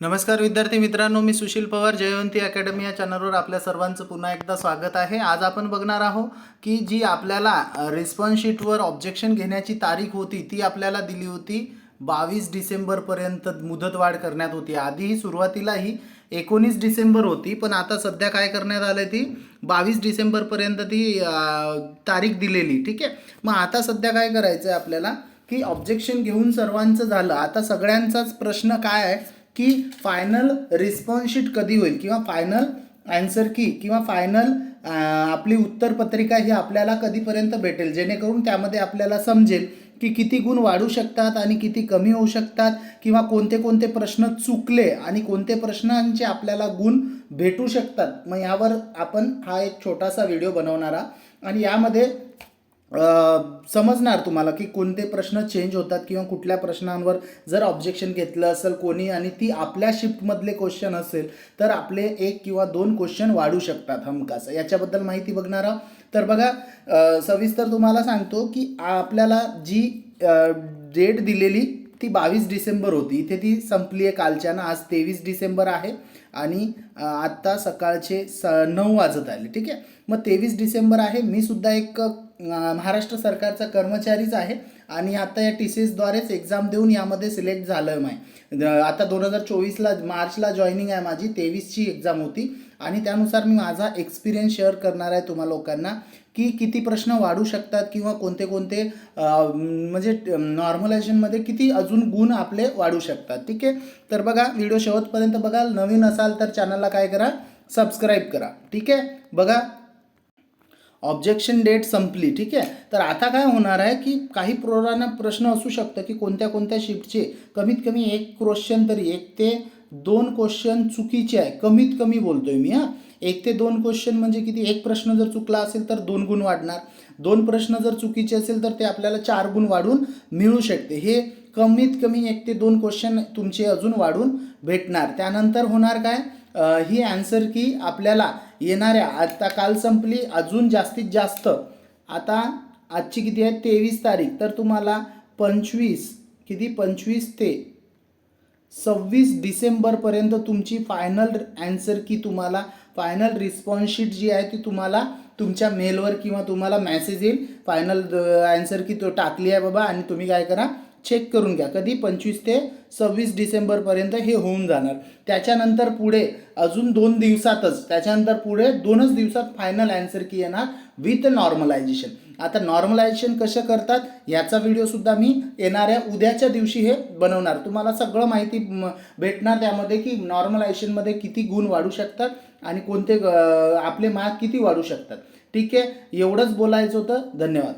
नमस्कार विद्यार्थी मित्रांनो मी सुशील पवार जयवंती अकॅडमी या चॅनलवर आपल्या सर्वांचं पुन्हा एकदा स्वागत आहे. आज आपण बघणार आहोत की जी आपल्याला रिस्पॉन्स शीटवर ऑब्जेक्शन घेण्याची तारीख होती ती आपल्याला दिली होती बावीस डिसेंबरपर्यंत मुदतवाढ करण्यात होती. आधी सुरुवातीला ही एकोणीस डिसेंबर होती पण आता सध्या काय करण्यात आलं ती? बावीस डिसेंबरपर्यंत ती तारीख दिलेली ठीक आहे? मग आता सध्या काय करायचं आहे आपल्याला? की ऑब्जेक्शन घेऊन सर्वांचं झालं. आता सगळ्यांचाच प्रश्न काय आहे? की फायनल रिस्पॉन्स शीट कधी होईल? किंवा फायनल अँसर की? किंवा फायनल आपली उत्तरपत्रिका ही आपल्याला कधीपर्यंत भेटेल? जेणेकरून त्यामध्ये आपल्याला समजेल की किती गुण वाढू शकतात आणि किती कमी होऊ शकतात किंवा कोणते कोणते प्रश्न चुकले आणि कोणते प्रश्नांचे आपल्याला गुण भेटू शकतात. मग यावर आपण हा एक छोटासा व्हिडिओ बनवणारा आणि यामध्ये समजणार तुम्हाला की कोणते प्रश्न चेंज होतात किंवा कुठल्या प्रश्नांवर जर ऑब्जेक्शन घेतलं असेल कोणी आणि ती आपल्या शिफ्टमधले क्वेश्चन असेल तर आपले एक किंवा दोन क्वेश्चन वाढू शकतात हमखास. याच्याबद्दल माहिती बघणार आहोत. तर बघा सविस्तर तुम्हाला सांगतो की आपल्याला जी डेट दिलेली ती बावीस डिसेंबर होती. इथे ती संपली आहे कालच्यानं. आज तेवीस डिसेंबर आहे आणि आत्ता सकाळचे स नऊ वाजत आले. ठीक आहे? मग तेवीस डिसेंबर आहे. मी सुद्धा एक महाराष्ट्र सरकारचा कर्मचारीच आहे आणि आता या टी सी एसद्वारेच एक्झाम देऊन यामध्ये सिलेक्ट झालं आहे आता दोन हजार चोवीसला मार्चला जॉईनिंग आहे माझी. तेवीसची एक्झाम होती. आणि त्यानुसार मी माझा एक्सपिरियन्स शेअर करणार आहे तुम्हा लोकांना की किती प्रश्न वाढू शकतात किंवा कोणते कोणते म्हणजे नॉर्मलायझेशनमध्ये किती अजून गुण आपले वाढू शकतात. ठीक आहे? तर बघा व्हिडिओ शेवटपर्यंत बघाल. नवीन असाल तर चॅनलला काय करा? सबस्क्राईब करा. ठीक आहे? बघा ऑब्जेक्शन डेट संपली ठीक आहे? तर आता काय होणार आहे की काही प्रोरांना प्रश्न असू शकतं की कोणत्या कोणत्या शिफ्टचे कमीत कमी एक क्वेश्चन तरी एक ते दोन क्वेश्चन चुकीचे आहे. कमीत कमी बोलतोय मी हां. एक ते दोन क्वेश्चन म्हणजे किती? एक प्रश्न जर चुकला असेल तर दोन गुण वाढणार. दोन प्रश्न जर चुकीचे असेल तर ते आपल्याला चार गुण वाढून मिळू शकते. हे कमीत कमी एक ते दोन क्वेश्चन तुमचे अजून वाढून भेटणार. त्यानंतर होणार काय? ही ॲन्सर की आपल्याला येणाऱ्या आता काल संपली अजून जास्तीत जास्त. आता आजची किती आहे? तेवीस तारीख. तर तुम्हाला पंचवीस किती? पंचवीस ते सव्वीस डिसेंबरपर्यंत तुमची फायनल ॲन्सर की तुम्हाला फायनल रिस्पॉन्स शीट जी आहे ती तुम्हाला तुमच्या मेलवर किंवा तुम्हाला मेसेज येईल. फायनल ॲन्सर uh, की तो टाकली आहे बाबा आणि तुम्ही काय करा चेक करून घ्या. कधी पंचवीस ते सव्वीस डिसेंबरपर्यंत हे होऊन जाणार. त्याच्यानंतर पुढे अजून दोन दिवसातच त्याच्यानंतर पुढे दोनच दिवसात फायनल ॲन्सर की येणार विथ नॉर्मलायझेशन आता नॉर्मलायझेशन कसं करतात याचा व्हिडिओसुद्धा मी येणाऱ्या उद्याच्या दिवशी हे बनवणार. तुम्हाला सगळं माहिती भेटणार त्यामध्ये की नॉर्मलायझेशनमध्ये किती गुण वाढू शकतात आणि कोणते आपले मार्क किती वाढू शकतात. ठीक आहे? एवढंच बोलायचं होतं. धन्यवाद.